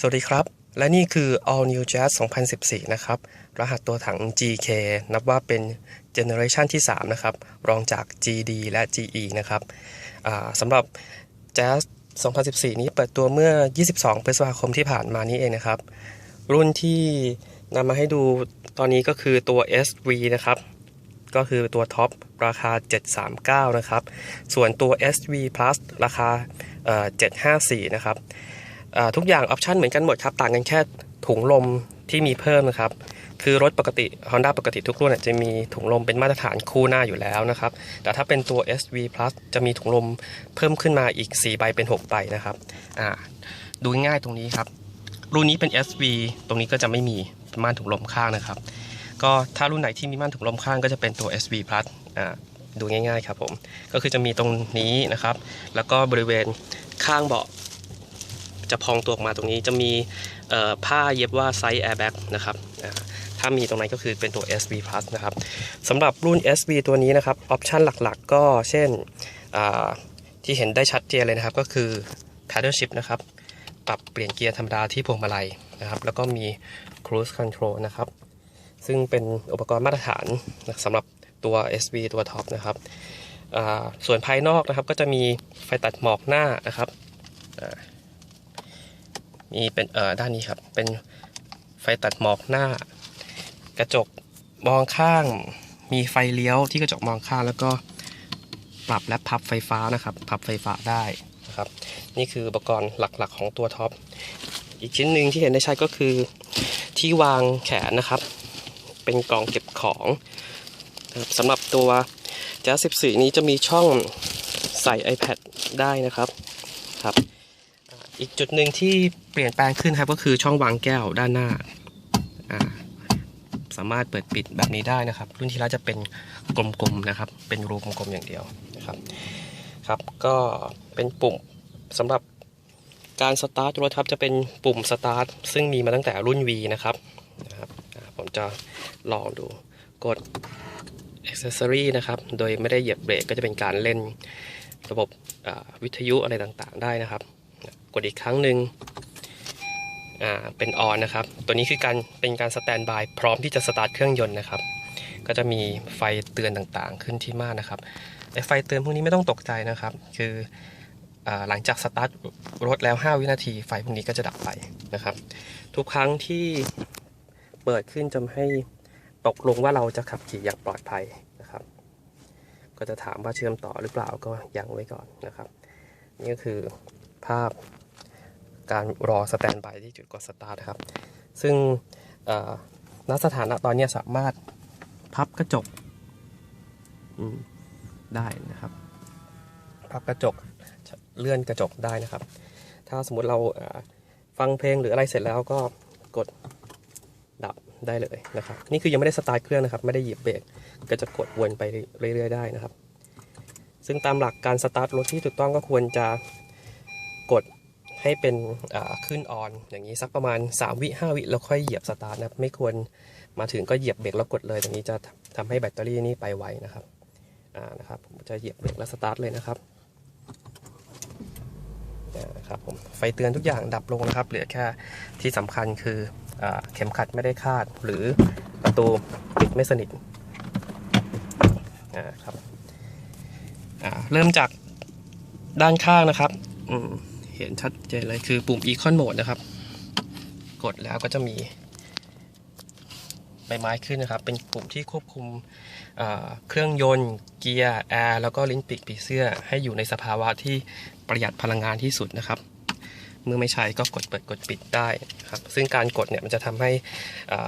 สวัสดีครับ และนี่คือ All New Jazz 2014 นะครับ รหัสตัวถัง GK นับว่าเป็นเจเนอเรชันที่ 3 นะครับ รองจาก GD และ GE นะครับสำหรับ Jazz 2014 นี้เปิดตัวเมื่อ 22 พฤษภาคมที่ผ่านมานี้เองนะครับ รุ่นที่นำมาให้ดูตอนนี้ก็คือตัว SV นะครับ ก็คือตัวท็อปราคา 739 นะครับ ส่วนตัว SV Plus ราคา 754 นะครับ ทุกอย่างออปชันเหมือนกันหมดครับ ต่างกันแค่ถุงลมที่มีเพิ่มนะครับ คือรถปกติ Honda ปกติทุกรุ่นจะมีถุงลมเป็นมาตรฐานคู่หน้าอยู่แล้วนะครับ แต่ถ้าเป็นตัว SV Plus จะมีถุงลมเพิ่มขึ้นมาอีก 4 ใบเป็น 6 ใบนะครับดูง่ายๆตรงนี้ครับ รุ่นนี้เป็น SV ตรงนี้ก็จะไม่มีม่านถุงลมข้างนะครับ ก็ถ้ารุ่นไหนที่มีม่านถุงลมข้างก็จะเป็นตัว SV Plus อ่าดูง่ายๆครับผม ก็คือจะมีตรงนี้นะครับ แล้วก็บริเวณข้างเบาะ จะพองตัวออกมาตรงนี้จะมีผ้าเย็บว่าไซส์ airbag นะครับถ้ามีตรงไหนก็คือเป็นตัว SV Plus นะครับสำหรับรุ่น SV ตัวนี้นะครับออปชันหลักๆ ก็เช่นที่เห็นได้ชัดเจนเลยนะครับ ก็คือ paddle shift นะครับปรับเปลี่ยนเกียร์ธรรมดาที่พวงมาลัยนะครับแล้วก็มี cruise control นะครับซึ่งเป็นอุปกรณ์มาตรฐานสำหรับตัว SV ตัวท็อปนะครับส่วนภายนอกนะครับก็จะมีไฟตัดหมอกหน้านะครับ มีเป็นเอ่อด้านนี้ครับ เป็นไฟตัดหมอกหน้า กระจกมองข้าง มีไฟเลี้ยวที่กระจกมองข้าง แล้วก็ปรับและพับไฟฟ้านะครับ พับไฟฟ้าได้นะครับ นี่คืออุปกรณ์หลักๆ ของตัวท็อป อีกชิ้นหนึ่งที่เห็นได้ชัดก็คือที่วางแขนนะครับ เป็นกล่องเก็บของสำหรับตัว j a z 14 นี้จะมีช่องใส่ iPad ได้นะครับครับ อีกจุดหนึ่งที่เปลี่ยนแปลงขึ้นครับก็คือช่องวางแก้วด้านหน้า สามารถเปิดปิดแบบนี้ได้นะครับ รุ่นที่แล้วจะเป็นกลมๆนะครับ เป็นรูกลมๆอย่างเดียวนะครับครับก็เป็นปุ่มสำหรับการสตาร์ทรถครับจะเป็นปุ่มสตาร์ทซึ่งมีมาตั้งแต่รุ่น V นะครับนะครับผมจะลองดูกด accessory นะครับ โดยไม่ได้เหยียบเบรกก็จะเป็นการเล่นระบบวิทยุอะไรต่างๆ ได้นะครับ กดอีกครั้งหนึ่งอ่าเป็นออนนะครับ ตัวนี้คือการเป็นการสแตนบายพร้อมที่จะสตาร์ทเครื่องยนต์นะครับ ก็จะมีไฟเตือนต่างๆ ขึ้นที่ม่านนะครับไอไฟเตือนพวกนี้ไม่ต้องตกใจนะครับ คืออาหลังจากสตาร์ทรถแล้ว 5 วินาทีไฟพวกนี้ก็จะดับไปนะครับ ทุกครั้งที่เปิดขึ้นจะให้ตกลงว่าเราจะขับขี่อย่างปลอดภัยนะครับ ก็จะถามว่าเชื่อมต่อหรือเปล่าก็ยังไว้ก่อนนะครับ นี่ก็คือภาพ การรอสแตนบายที่จุดกดสตาร์ทครับ ซึ่งณสถานะตอนนี้สามารถพับกระจกได้นะครับ พับกระจกเลื่อนกระจกได้นะครับ ถ้าสมมุติเราฟังเพลงหรืออะไรเสร็จแล้วก็กดดับได้เลยนะครับ นี่คือยังไม่ได้สตาร์ทเครื่องนะครับ ไม่ได้เหยียบเบรกก็จะกดวนไปเรื่อยๆได้นะครับ ซึ่งตามหลักการสตาร์ทรถที่ถูกต้องก็ควรจะกด ให้เป็นขึ้นออนอย่างนี้สักประมาณ 3 วิ5วิแล้วค่อยเหยียบสตาร์ทนะครับไม่ควรมาถึงก็เหยียบเบรกแล้วกดเลยอย่างนี้จะทำให้แบตเตอรี่นี่ไปไวนะครับอ่านะครับผมจะเหยียบเบรกแล้วสตาร์ทเลยนะครับอ่าครับผมไฟเตือนทุกอย่างดับลงนะครับ เหลือแค่ที่สำคัญคืออเข็มขัดไม่ได้คาดหรือประตูปิดไม่สนิทอ่าครับเริ่มจากด้านข้างนะครับอืม เห็นชัดเจนเลยคือปุ่ม Econ Mode นะครับ กดแล้วก็จะมีใบไม้ขึ้นนะครับ เป็นปุ่มที่ควบคุมเครื่องยนต์ เกียร์แอร์แล้วก็ลิ้นปีกปีเสื้อ ให้อยู่ในสภาวะที่ประหยัดพลังงานที่สุดนะครับ เมื่อไม่ใช้ก็กดเปิดกดปิดได้ครับ ซึ่งการกดเนี่ยมันจะทำให้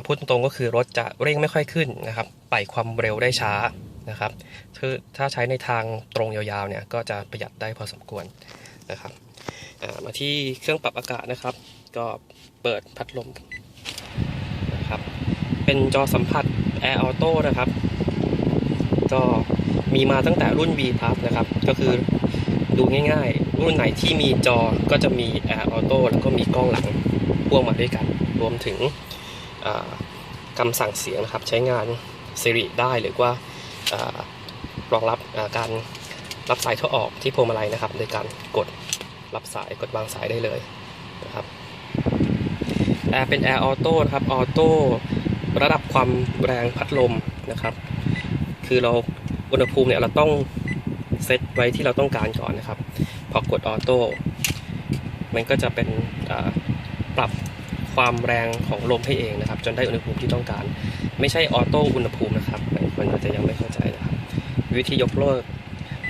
พูดตรงๆก็คือรถจะเร่งไม่ค่อยขึ้นนะครับไต่ความเร็วได้ช้านะครับถ้าใช้ในทางตรงยาวๆเนี่ยก็จะประหยัดได้พอสมควรนะครับ มาที่เครื่องปรับอากาศนะครับ ก็เปิดพัดลมนะครับ เป็นจอสัมผัส Air Auto นะครับ ก็มีมาตั้งแต่รุ่น V Plus นะครับ ก็คือดูง่ายๆ รุ่นไหนที่มีจอก็จะมี Air Auto แล้วก็มีกล้องหลังพ่วงมาด้วยกัน รวมถึงคำสั่งเสียงนะครับ ใช้งาน Siri ได้หรือว่ารองรับการรับสายเข้าออกที่พวงมาลัยนะครับ โดยการกด รับสายกดวางสายได้เลยนะครับแอร์เป็นแอร์ออโต้นะครับออโต้ระดับความแรงพัดลมนะครับ คือเราอุณหภูมิเนี่ยเราต้องเซตไว้ที่เราต้องการก่อนนะครับ พอกดออโต้มันก็จะเป็นปรับความแรงของลมให้เองนะครับ จนได้อุณหภูมิที่ต้องการ ไม่ใช่ออโต้อุณหภูมินะครับบางคนอาจจะยังไม่เข้าใจนะครับ วิธียกเลิก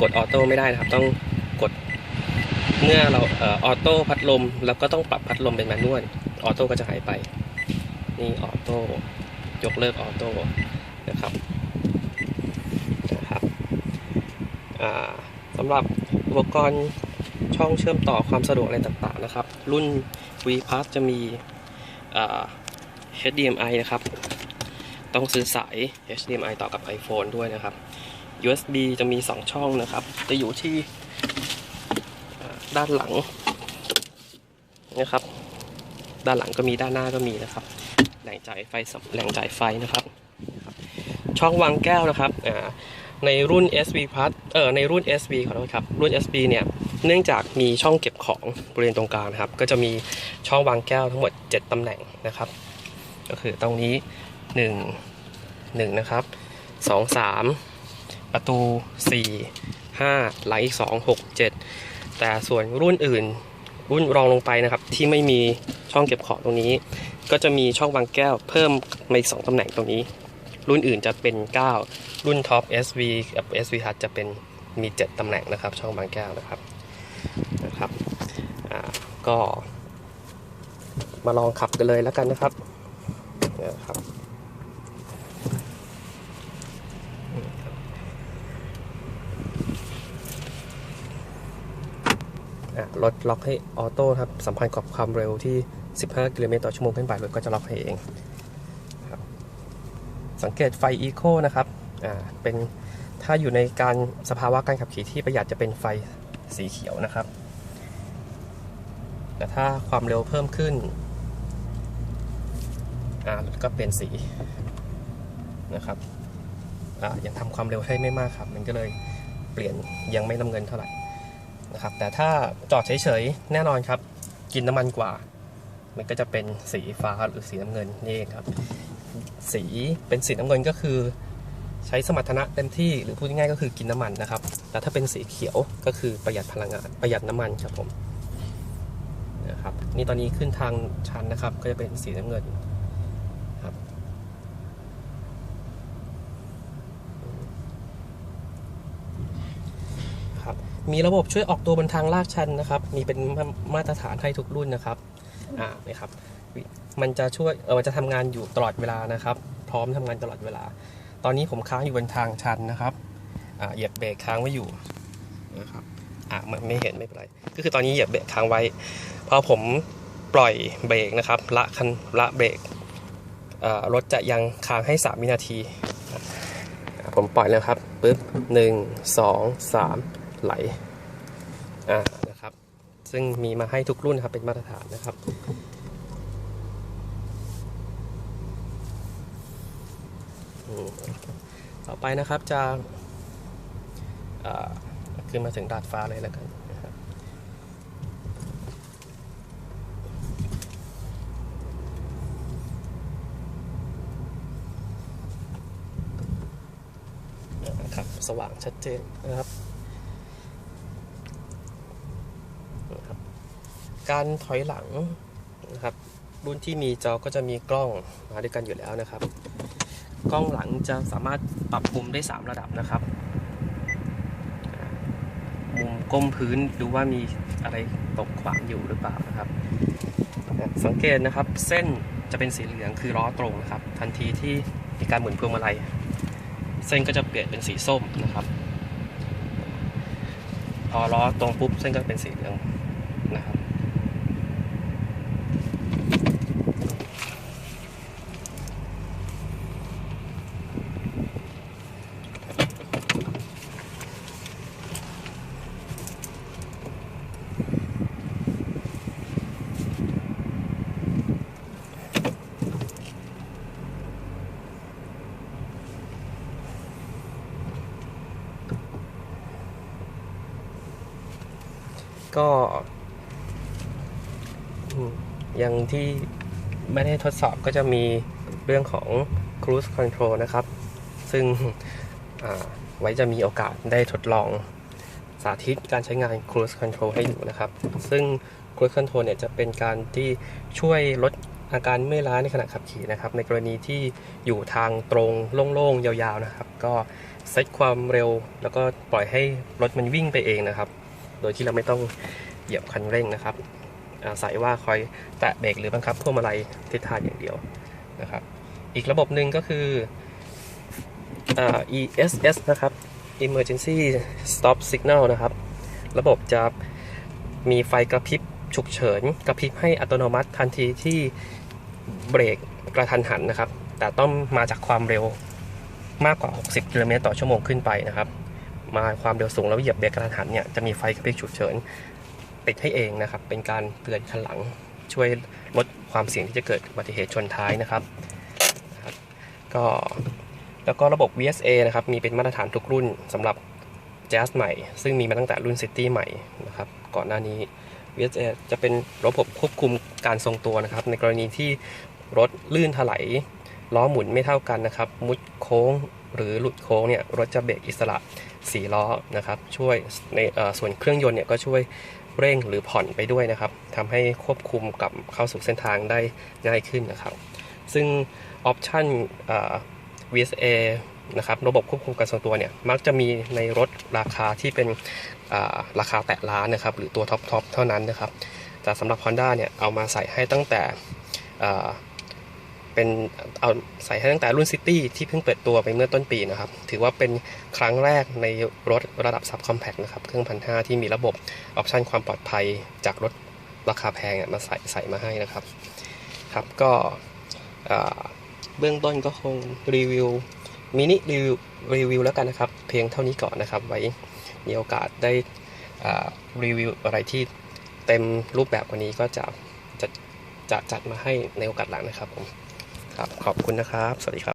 กดออโต้ไม่ได้นะครับ ต้องกด เมื่อเราเออโต้พัดลมแล้วก็ต้องปรับพัดลมเป็นแมนนวลออโต้ก็จะหายไปนี่ออโต้ยกเลิกออโต้นะครับนะครับสำหรับอุปกรณ์ช่องเชื่อมต่อความสะดวกอะไรต่างๆนะครับ รุ่น V Plus จะมี HDMI นะครับ ต้องซื้อสาย HDMI ต่อกับ iPhone ด้วยนะครับ USB จะมี 2 ช่องนะครับ จะอยู่ที่ ด้านหลังนะครับ ด้านหลังก็มีด้านหน้าก็มีนะครับ แหล่งจ่ายไฟแหล่งจ่ายไฟนะครับ ช่องวางแก้วนะครับในรุ่น SV Plus เออในรุ่น SV ขอโทษครับ รุ่น SV เนี่ย เนื่องจากมีช่องเก็บของบริเวณตรงกลางนะครับ ก็จะมีช่องวางแก้วทั้งหมด 7 ตำแหน่งนะครับ ก็คือตรงนี้ 1 1 นะครับ 2 3 ประตู 4 5 หลังอีก 2 6 7 แต่ส่วนรุ่นอื่น รุ่นรองลงไปนะครับ ที่ไม่มีช่องเก็บของตรงนี้ ก็จะมีช่องวางแก้วเพิ่มมาอีก2ตำแหน่งตรงนี้ รุ่นอื่นจะเป็น 9 รุ่นท็อป SV กับ SV Hard จะเป็นมี 7ตำแหน่งนะครับ ช่องวางแก้วนะครับนะครับก็มาลองขับกันเลยแล้วกันนะครับนะครับ อะ รถล็อกให้ออโต้ครับสัมพันธ์กับความเร็วที่ 15 กิโลเมตรต่อชั่วโมงขึ้นไปรถก็จะล็อกให้เองครับสังเกตไฟอีโคนะครับเป็นถ้าอยู่ในการสภาวะการขับขี่ที่ประหยัดจะเป็นไฟสีเขียวนะครับ แต่ถ้าความเร็วเพิ่มขึ้นก็เป็นสีนะครับอยังทำความเร็วให้ไม่มากครับ มันก็เลยเปลี่ยนยังไม่น้ำเงินเท่าไหร่ นะครับ แต่ถ้าจอดเฉยๆ แน่นอนครับ กินน้ำมันกว่า มันก็จะเป็นสีฟ้าหรือสีน้ำเงินนี่เองครับ สีเป็นสีน้ำเงินก็คือ ใช้สมรรถนะเต็มที่หรือพูดง่ายๆก็คือกินน้ำมันนะครับแต่ถ้าเป็นสีเขียวก็คือประหยัดพลังงานประหยัดน้ำมันครับผมนะครับนี่ตอนนี้ขึ้นทางชันนะครับ ก็จะเป็นสีน้ำเงินครับ ครับ มีระบบช่วยออกตัวบนทางลาดชันนะครับ มีเป็นมาตรฐานให้ทุกรุ่นนะครับ อ่านะครับ มันจะช่วยเออมันจะทำงานอยู่ตลอดเวลานะครับ พร้อมทำงานตลอดเวลา ตอนนี้ผมค้างอยู่บนทางชันนะครับ อ่าเหยียบเบรกค้างไว้อยู่นะครับ อ่ามันไม่เห็นไม่เป็นไร ก็คือตอนนี้เหยียบเบรกค้างไว้ พอผมปล่อยเบรกนะครับ ละคันละเบรกรถจะยังค้างให้ 3 วินาที ผมปล่อยแล้วครับ ปึ๊บหนึ่งสองสาม ไหลอ่านะครับ ซึ่งมีมาให้ทุกรุ่นครับเป็นมาตรฐานนะครับต่อไปนะครับจะขึ้นมาถึงดาดฟ้าเลยแล้วกันนะครับขับสว่างชัดเจนนะครับ การถอยหลังนะครับ รุ่นที่มีจอก็จะมีกล้องมาด้วยกันอยู่แล้วนะครับ กล้องหลังจะสามารถปรับมุมได้ 3 ระดับนะครับมุมก้มพื้นดูว่ามีอะไรตกขวางอยู่หรือเปล่านะครับ สังเกตนะครับเส้นจะเป็นสีเหลืองคือล้อตรงนะครับ ทันทีที่มีการหมุนพวงมาลัยเส้นก็จะเปลี่ยนเป็นสีส้มนะครับ พอล้อตรงปุ๊บเส้นก็เป็นสีเหลืองนะครับ ก็อย่างที่ไม่ได้ทดสอบก็จะมีเรื่องของ cruise control นะครับ ซึ่งไว้จะมีโอกาสได้ทดลองสาธิตการใช้งาน cruise control ให้ดูนะครับ ซึ่ง cruise control เนี่ยจะเป็นการที่ช่วยลดอาการเมื่อยล้าในขณะขับขี่นะครับ ในกรณีที่อยู่ทางตรงโล่งๆ ยาวๆนะครับ ก็เซตความเร็ว แล้วก็ปล่อยให้รถมันวิ่งไปเองนะครับ โดยที่เราไม่ต้องเหยียบคันเร่งนะครับ อาศัยว่าคอยแตะเบรกหรือบังคับพวงมาลัยทิศทางอย่างเดียวนะครับ อีกระบบหนึ่งก็คืออ ESS นะครับ Emergency Stop Signal นะครับ ระบบจะมีไฟกระพริบฉุกเฉิน กระพริบให้อัตโนมัติทันทีที่เบรกกระทันหันนะครับ แต่ต้องมาจากความเร็วมากกว่า 60 กิโลเมตรต่อชั่วโมงขึ้นไปนะครับ มาความเร็วสูงแล้วเหยียบเบรกกระทันหันเนี่ยจะมีไฟกระพริบฉุกเฉินติดให้เองนะครับ เป็นการเตือนคันหลังช่วยลดความเสี่ยงที่จะเกิดอุบัติเหตุชนท้ายนะครับนะครับ ก็แล้วก็ระบบ VSA นะครับ มีเป็นมาตรฐานทุกรุ่นสำหรับ Jazz ใหม่ ซึ่งมีมาตั้งแต่รุ่น City ใหม่นะครับ ก่อนหน้านี้ VSA จะเป็นระบบควบคุมการทรงตัวนะครับ ในกรณีที่รถลื่นถลายล้อหมุนไม่เท่ากันนะครับ มุดโค้งหรือหลุดโค้งเนี่ยรถจะเบรกอิสระ 4ล้อนะครับช่วยในส่วนเครื่องยนต์เนี่ยก็ช่วยเร่งหรือผ่อนไปด้วยนะครับทำให้ควบคุมกับเข้าสู่เส้นทางได้ง่ายขึ้นนะครับ ซึ่งออปชัน VSA นะครับระบบควบคุมการทรงตัวเนี่ยมักจะมีในรถราคาที่เป็นาราคาแตะล้านนะครับหรือตัวท็อปทเท่านั้นนะครับแต่สำหรับ Honda เนี่ยเอามาใส่ให้ตั้งแต่ เป็นเอาใส่ให้ตั้งแต่รุ่น City ที่เพิ่งเปิดตัวไปเมื่อต้นปีนะครับ ถือว่าเป็นครั้งแรกในรถระดับ Sub Compact นะครับ เครื่องพันห้าที่มีระบบออปชันความปลอดภัยจากรถราคาแพงมาใส่ใส่มาให้นะครับ ครับก็เบื้องต้นก็คงรีวิวมินิรีวิวรีวิวแล้วกันนะครับ เพียงเท่านี้ก่อนนะครับ ไว้มีโอกาสได้รีวิวอะไรที่เต็มรูปแบบกวันนี้ก็จะจะจะจัดมาให้ในโอกาสหลังนะครับผม ครับขอบคุณนะครับ สวัสดีครับ